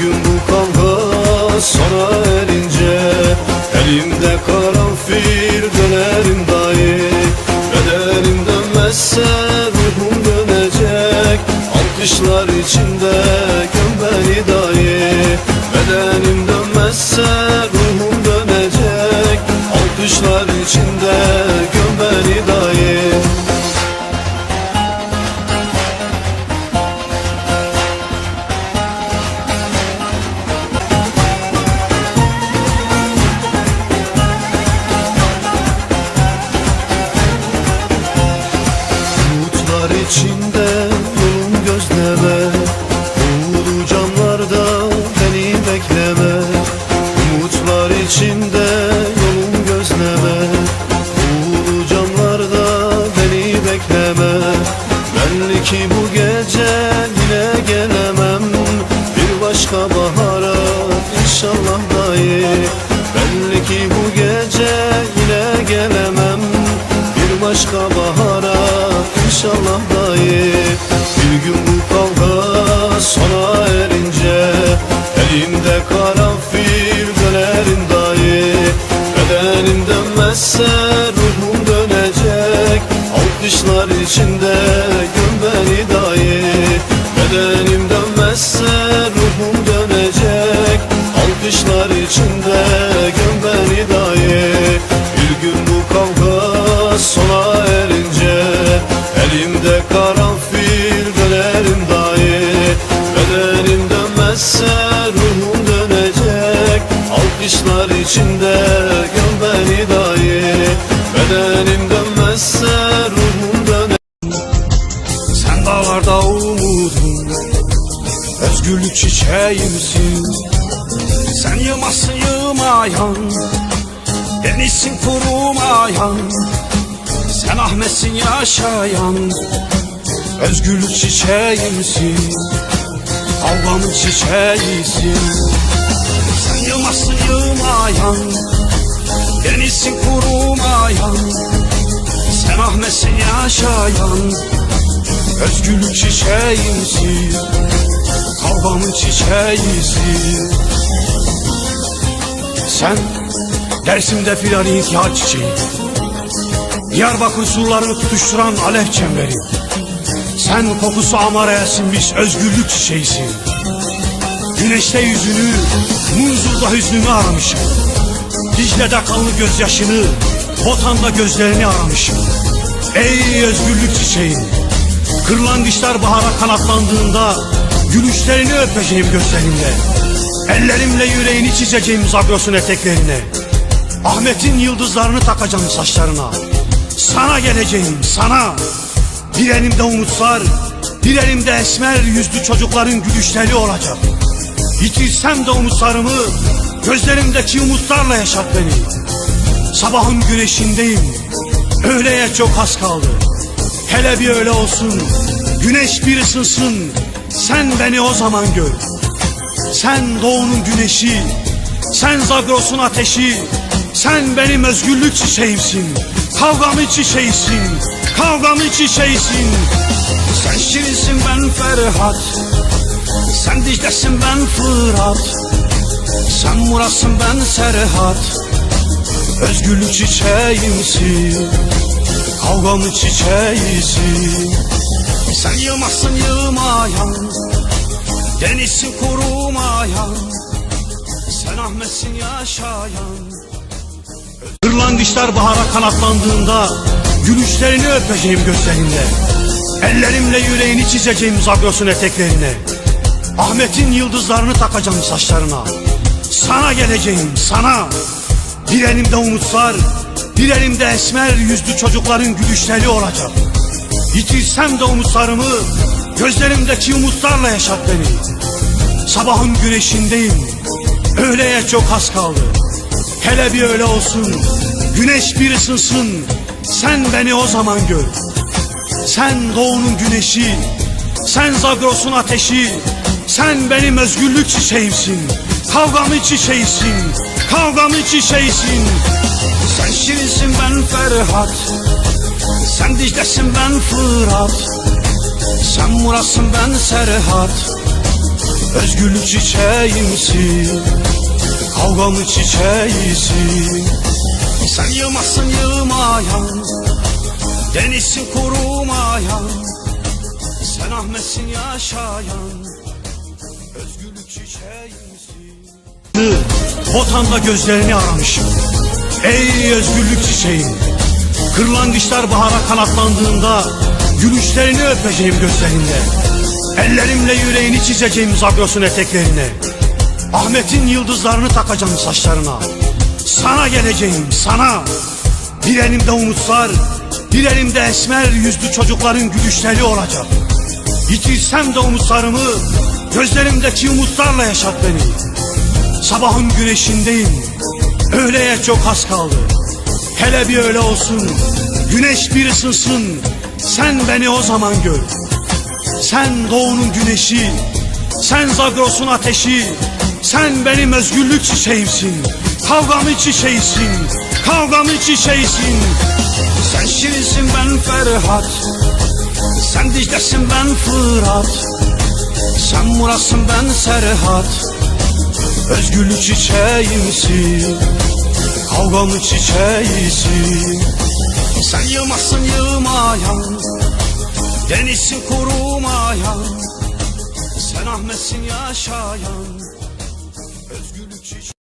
Gün bu kavga sona erince Elimde karanfil dönerim dahi. Bedenim dönmezse ruhum dönecek Alkışlar içinde göm beni dahi. Bedenim dönmezse ruhum dönecek Alkışlar içinde göm beni dahi içinde yolum gözleme. Uğurlu camlarda beni bekleme. Belli ki bu gece yine gelemem. Bir başka bahara inşallah dahi Belli ki bu gece yine gelemem. Bir başka bahara inşallah dahi Bir gün bu kavga içinde göm beni dahi Bedenim dönmezse ruhum dönecek. Alkışlar içinde göm beni dahi Bir gün bu kavga sona erince Elimde karanfil dönerim dahi Bedenim dönmezse ruhum dönecek. Alkışlar içinde Sen yılmazsın yılmayan Denizsin kurumayan Sen Ahmetsin yaşayan Özgürlük çiçeğimsin Kavgamın çiçeğisin. Sen yılmazsın yılmayan Denizsin kurumayan Sen Ahmetsin yaşayan Özgürlük çiçeğimsin Kavgamın çiçeğisin Sen Dersim'de filan intihar çiçeği Diyarbakır surlarını tutuşturan alev çemberi Sen kokusu amara sinmiş özgürlük çiçeğisin Güneşte yüzünü, Munzur'da hüznünü aramışım. Dicle'de kanlı gözyaşını, Botan'da gözlerini aramışım. Ey özgürlük çiçeği Kırlangıçlar bahara kanatlandığında Gülüşlerini öpeceğim gözlerimle Ellerimle yüreğini çizeceğim Zagros'un eteklerine. Ahmet'in yıldızlarını takacağım saçlarına. Sana geleceğim sana. Bir elimde umutlar Bir elimde esmer yüzlü çocukların gülüşleri olacak. Yitirsem de umutlarımı Gözlerimdeki umutlarla yaşat beni. Sabahın güneşindeyim Öğleye çok az kaldı. Hele bir öyle olsun Güneş bir ısınsın. Sen beni o zaman gör Sen doğunun güneşi Sen Zagros'un ateşi Sen benim özgürlük çiçeğimsin Kavgamın çiçeğisin Kavgamın çiçeğisin Sen Şirinsin ben Ferhat Sen Dicle'sin ben Fırat Sen Murat'sın ben Serhat. Özgürlük çiçeğimsin Kavgamın çiçeğisin Sen yılmazsın yılmayan Denizsin kurumayan Sen Ahmet'sin yaşayan. Kırlangıçlar bahara kanatlandığında Gülüşlerini öpeceğim gözlerimle Ellerimle yüreğini çizeceğim Zagros'un eteklerine. Ahmet'in yıldızlarını takacağım saçlarına. Sana geleceğim sana. Bir elimde umutlar Bir elimde esmer yüzlü çocukların gülüşleri olacak. Yitirsem de umutlarımı Gözlerimdeki umutlarla yaşat beni. Sabahın güneşindeyim. Öğleye çok az kaldı. Hele bir öyle olsun. Güneş bir ısınsın. Sen beni o zaman gör. Sen doğunun güneşi. Sen Zagros'un ateşi. Sen benim özgürlük çiçeğimsin. Kavgamın çiçeğisin Kavgamın çiçeğisin Sen Şirinsin ben Ferhat. Sen Dicle'sin ben Fırat Sen Murat'sın ben Serhat. Özgürlük çiçeğimsin. Kavgamı çiçeğisin. Sen yılmazsın yılmayan. Denizsin kurumayan. Sen Ahmetsin yaşayan. Özgürlük çiçeğimsin. Votanda gözlerini aramışım Ey özgürlük çiçeğim. Kırlangıçlar bahara kanatlandığında Gülüşlerini öpeceğim gözlerinde Ellerimle yüreğini çizeceğim Zagros'un eteklerine. Ahmet'in yıldızlarını takacağım saçlarına. Sana geleceğim sana. Bir elimde umutlar Bir elimde esmer yüzlü çocukların gülüşleri olacak. Yitirsem de umutlarımı Gözlerimdeki umutlarla yaşat beni. Sabahın güneşindeyim Öğleye çok az kaldı. Hele bir öyle olsun Güneş bir ısınsın Sen beni o zaman gör. Sen doğunun güneşi Sen Zagros'un ateşi Sen benim özgürlük çiçeğimsin Kavgamın çiçeğisin Kavgamın çiçeğisin Sen Şirinsin ben Ferhat. Sen Dicle'sin ben Fırat. Sen Murat'sın ben Serhat. Özgürlük çiçeğimsin Kavgamın çiçeğisin Sen yılmazsın yılmayan Denizsin kurumayan Sen Ahmetsin yaşayan